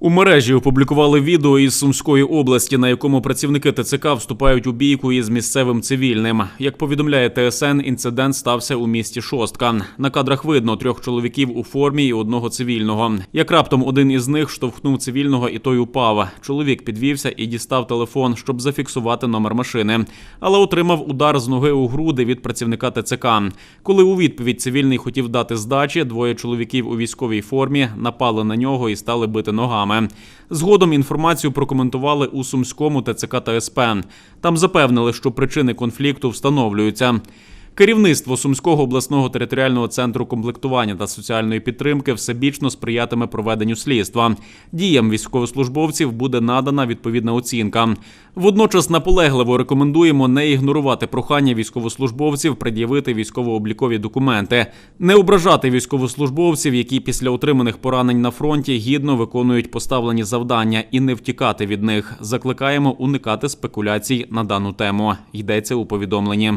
У мережі опублікували відео із Сумської області, на якому працівники ТЦК вступають у бійку із місцевим цивільним. Як повідомляє ТСН, інцидент стався у місті Шостка. На кадрах видно трьох чоловіків у формі і одного цивільного. Як раптом один із них штовхнув цивільного, і той упав. Чоловік підвівся і дістав телефон, щоб зафіксувати номер машини, але отримав удар з ноги у груди від працівника ТЦК. Коли у відповідь цивільний хотів дати здачі, двоє чоловіків у військовій формі напали на нього і стали бити ногами. Згодом інформацію прокоментували у Сумському ТЦК та СП. Там запевнили, що причини конфлікту встановлюються. Керівництво Сумського обласного територіального центру комплектування та соціальної підтримки всебічно сприятиме проведенню слідства. Діям військовослужбовців буде надана відповідна оцінка. Водночас наполегливо рекомендуємо не ігнорувати прохання військовослужбовців пред'явити військово-облікові документи, не ображати військовослужбовців, які після отриманих поранень на фронті гідно виконують поставлені завдання, і не втікати від них. Закликаємо уникати спекуляцій на дану тему. Йдеться у повідомленні.